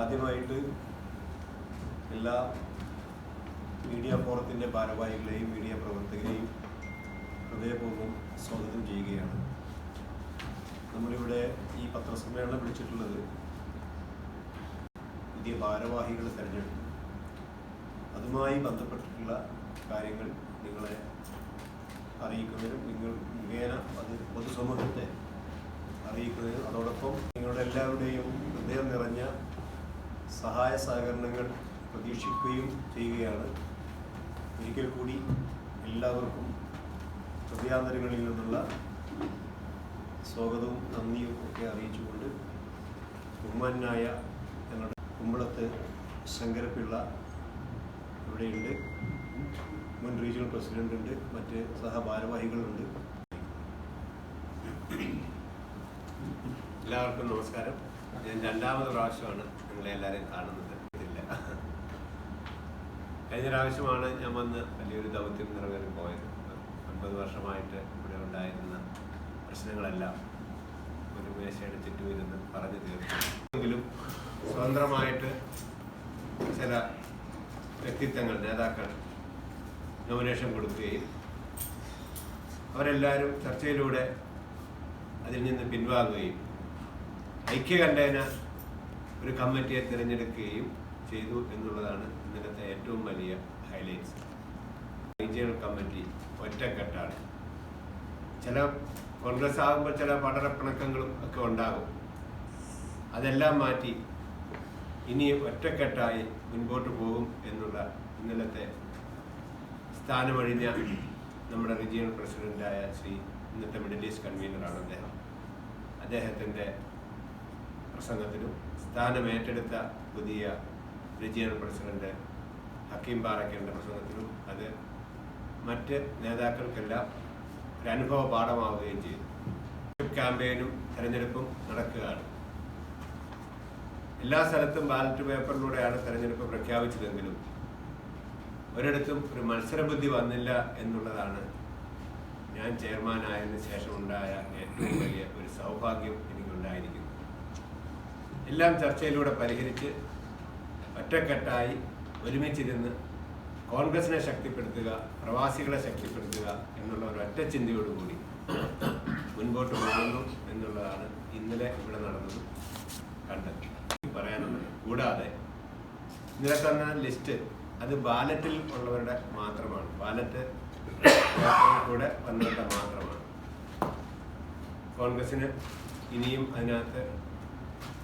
ആദ്യമായിട്ട് എല്ലാ മീഡിയ ഫോറത്തിന്റെ ഭാരവാഹികളെയും മീഡിയ പ്രവർത്തകരെയും ഹൃദയപൂർവം സ്വാഗതം ചെയ്യുകയാണ്. നമ്മളിവിടെ ഈ പത്രസമ്മേളനം വിളിച്ചിട്ടുള്ളത് പുതിയ ഭാരവാഹികൾ തിരഞ്ഞെടുക്കും. അതുമായി ബന്ധപ്പെട്ടിട്ടുള്ള കാര്യങ്ങൾ നിങ്ങളെ അറിയിക്കുന്നതിനും നിങ്ങൾ മുഖേന അത് പൊതുസമൂഹത്തെ അറിയിക്കുന്നതിനും അതോടൊപ്പം നിങ്ങളുടെ എല്ലാവരുടെയും ഹൃദയം നിറഞ്ഞ സഹായ സഹകരണങ്ങൾ പ്രതീക്ഷിക്കുകയും ചെയ്യുകയാണ്. ഒരിക്കൽ കൂടി എല്ലാവർക്കും ഹൃദയാന്തരങ്ങളിൽ നിന്നുള്ള സ്വാഗതവും നന്ദിയും ഒക്കെ അറിയിച്ചുകൊണ്ട് ബഹുമാനായ ഞങ്ങളുടെ കുമ്പളത്ത് ശങ്കരപ്പിള്ള ഇവിടെയുണ്ട്. മുൻ റീജിയണൽ പ്രസിഡന്റ് ഉണ്ട് മറ്റ് സഹഭാരവാഹികളുണ്ട്. എല്ലാവർക്കും നമസ്കാരം. ഞാൻ രണ്ടാമത് പ്രാവശ്യമാണ് നിങ്ങളെ എല്ലാവരെയും കാണുന്നത്. ഇതില്ല കഴിഞ്ഞ പ്രാവശ്യമാണ് ഞാൻ വന്ന് വലിയൊരു ദൗത്യം നിറവേറി പോയത് ഒൻപത് വർഷമായിട്ട് ഇവിടെ ഉണ്ടായിരുന്ന പ്രശ്നങ്ങളെല്ലാം ഒരു മേശയുടെ ചുറ്റും ഇരുന്ന് പറഞ്ഞു തീർത്തു. സ്വതന്ത്രമായിട്ട് ചില വ്യക്തിത്വങ്ങൾ നേതാക്കൾ നോമിനേഷൻ കൊടുക്കുകയും അവരെല്ലാവരും ചർച്ചയിലൂടെ അതിൽ നിന്ന് പിൻവാങ്ങുകയും ഐക്യകണ്ഠേന ഒരു കമ്മിറ്റിയെ തിരഞ്ഞെടുക്കുകയും ചെയ്തു എന്നുള്ളതാണ് ഇന്നലത്തെ ഏറ്റവും വലിയ ഹൈലൈറ്റ്സ്. Regional committee ഒറ്റക്കെട്ടാണ്. ചില കോൺഗ്രസ് ആകുമ്പോൾ ചില പടരപ്പിണക്കങ്ങളും ഒക്കെ ഉണ്ടാകും. അതെല്ലാം മാറ്റി ഇനി ഒറ്റക്കെട്ടായി മുൻപോട്ട് പോകും എന്നുള്ള ഇന്നലത്തെ സ്ഥാനമഴിഞ്ഞ നമ്മുടെ റീജിയണൽ പ്രസിഡന്റായ ശ്രീ ഇന്നത്തെ മിഡിൽ ഈസ്റ്റ് കൺവീനറാണ് അദ്ദേഹം. അദ്ദേഹത്തിന്റെ സ്ഥാനം ഏറ്റെടുത്ത പുതിയ റീജിയണൽ പ്രസിഡന്റ് ഹക്കീം പാറയ്ക്കലിന്റെ പ്രസംഗത്തിലും അത് മറ്റ് നേതാക്കൾക്കെല്ലാം ഒരു അനുഭവ പാഠമാവുകയും ചെയ്തു. ക്യാമ്പയിനും തെരഞ്ഞെടുപ്പും നടക്കുകയാണ്. എല്ലാ സ്ഥലത്തും ബാലറ്റ് പേപ്പറിലൂടെയാണ് തെരഞ്ഞെടുപ്പ് പ്രഖ്യാപിച്ചതെങ്കിലും ഒരിടത്തും ഒരു മത്സരബുദ്ധി വന്നില്ല എന്നുള്ളതാണ് ഞാൻ ചെയർമാനായതിനു ശേഷം ഉണ്ടായ ഏറ്റവും വലിയ ഒരു സൗഭാഗ്യം എനിക്കുണ്ടായിരിക്കുന്നു എല്ലാം ചർച്ചയിലൂടെ പരിഹരിച്ച് ഒറ്റക്കെട്ടായി ഒരുമിച്ചിരുന്ന് കോൺഗ്രസിനെ ശക്തിപ്പെടുത്തുക പ്രവാസികളെ ശക്തിപ്പെടുത്തുക എന്നുള്ള ഒരു ഒറ്റ ചിന്തയോടുകൂടി മുൻപോട്ട് പോകുന്നു എന്നുള്ളതാണ് ഇന്നലെ ഇവിടെ നടന്നത് കണ്ടത്. പറയാനുള്ളത് കൂടാതെ ഇന്നലെ തന്ന ലിസ്റ്റ് അത് ബാലറ്റിൽ ഉള്ളവരുടെ മാത്രമാണ്. ബാലറ്റ് കൂടെ വന്നവരുടെ മാത്രമാണ്. കോൺഗ്രസിന് ഇനിയും അതിനകത്ത്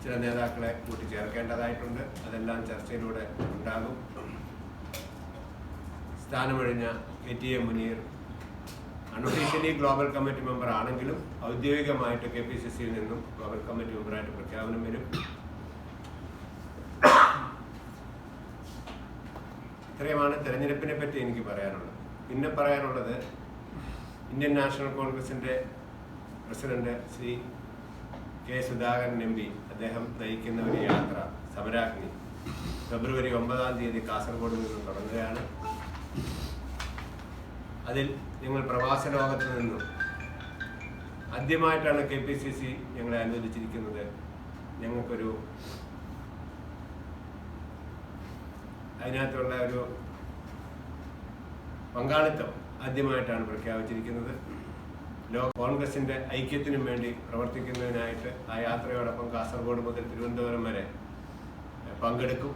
ചില നേതാക്കളെ കൂട്ടിച്ചേർക്കേണ്ടതായിട്ടുണ്ട്. അതെല്ലാം ചർച്ചയിലൂടെ ഉണ്ടാകും. സ്ഥാനമൊഴിഞ്ഞ K T A Muneer unofficially global committee member ആണെങ്കിലും ഔദ്യോഗികമായിട്ട് കെ പി സി സിയിൽ നിന്നും ഗ്ലോബൽ കമ്മിറ്റി മെമ്പറായിട്ട് പ്രഖ്യാപനം വരും. ഇത്രയുമാണ് തെരഞ്ഞെടുപ്പിനെ പറ്റി എനിക്ക് പറയാനുള്ളത്. പിന്നെ പറയാനുള്ളത് ഇന്ത്യൻ നാഷണൽ കോൺഗ്രസിന്റെ president Shri K Sudhakaran M P. അദ്ദേഹം നയിക്കുന്ന ഒരു യാത്ര സമരാഗ്നി. ഫെബ്രുവരി ഒമ്പതാം തീയതി കാസർഗോഡ് നിന്നും തുടങ്ങുകയാണ്. അതിൽ ഞങ്ങൾ പ്രവാസ ലോകത്ത് നിന്നും ആദ്യമായിട്ടാണ് കെ പി സി സി ഞങ്ങളെ അനുവദിച്ചിരിക്കുന്നത്. ഞങ്ങൾക്കൊരു അതിനകത്തുള്ള ഒരു പങ്കാളിത്തം ആദ്യമായിട്ടാണ് പ്രഖ്യാപിച്ചിരിക്കുന്നത്. ലോ കോൺഗ്രസിന്റെ ഐക്യത്തിനും വേണ്ടി പ്രവർത്തിക്കുന്നതിനായിട്ട് ആ യാത്രയോടൊപ്പം കാസർഗോഡ് മുതൽ തിരുവനന്തപുരം വരെ പങ്കെടുക്കും.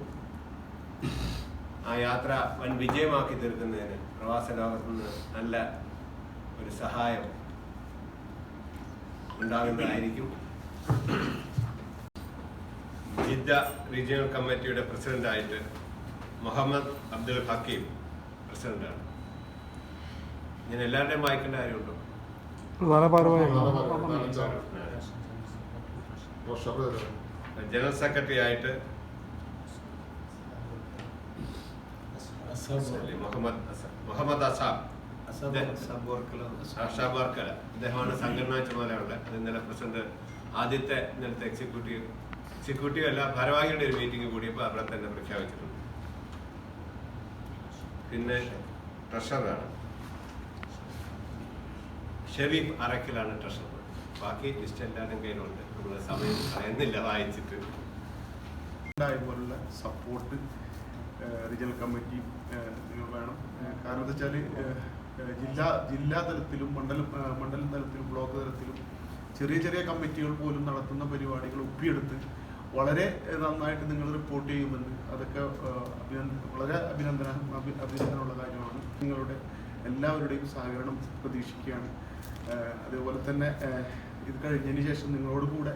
ആ യാത്ര വൻ വിജയമാക്കി തീർക്കുന്നതിന് പ്രവാസ ലോകത്തു നിന്ന് നല്ല ഒരു സഹായം ഉണ്ടാകുന്നതായിരിക്കും. ജിദ്ദ റീജിയണൽ കമ്മിറ്റിയുടെ പ്രസിഡന്റായിട്ട് മുഹമ്മദ് അബ്ദുൽ ഹക്കീം പ്രസിഡന്റാണ്. ഞാൻ എല്ലാവരുടെയും വായിക്കേണ്ട കാര്യമുണ്ടോ? പ്രധാന ഭാരവാഹികൾ ജനറൽ സെക്രട്ടറി ആയിട്ട് മുഹമ്മദ് മുഹമ്മദ് അസാബ് അഷാബ് വർക്കല അദ്ദേഹമാണ് സംഘടനാ ചുമതലയുള്ള അത് ഇന്നലെ പ്രസിഡന്റ് ആദ്യത്തെ ഇന്നലത്തെ എക്സിക്യൂട്ടീവ് എക്സിക്യൂട്ടീവ് അല്ല ഭാരവാഹിയുടെ ഒരു മീറ്റിംഗ് കൂടിയപ്പോൾ അവിടെ തന്നെ പ്രഖ്യാപിച്ചിട്ടുണ്ട്. പിന്നെ ട്രഷററാണ്. ഷെരീഫ് അറക്കിലാണ് ട്രഷറർ ബാക്കി ലിസ്റ്റ് എല്ലാവരും കയ്യിലുണ്ട്. നമ്മൾ സമയം കളയുന്നില്ല വായിച്ചിട്ട്. സപ്പോർട്ട് റീജിയണൽ കമ്മിറ്റി വേണം. കാരണം എന്താ വെച്ചാൽ ജില്ലാ ജില്ലാ തലത്തിലും മണ്ഡലം മണ്ഡലം തലത്തിലും ബ്ലോക്ക് തലത്തിലും ചെറിയ ചെറിയ കമ്മിറ്റികൾ പോലും നടത്തുന്ന പരിപാടികൾ ഒപ്പിയെടുത്ത് വളരെ നന്നായിട്ട് നിങ്ങൾ റിപ്പോർട്ട് ചെയ്യുമെന്ന് അതൊക്കെ അഭിനന്ദ വളരെ അഭിനന്ദന അഭിനന്ദനമുള്ള കാര്യമാണ്. നിങ്ങളുടെ എല്ലാവരുടെയും സഹകരണം പ്രതീക്ഷിക്കുകയാണ്. അതേപോലെ തന്നെ ഇത് കഴിഞ്ഞതിന് ശേഷം നിങ്ങളോട് കൂടെ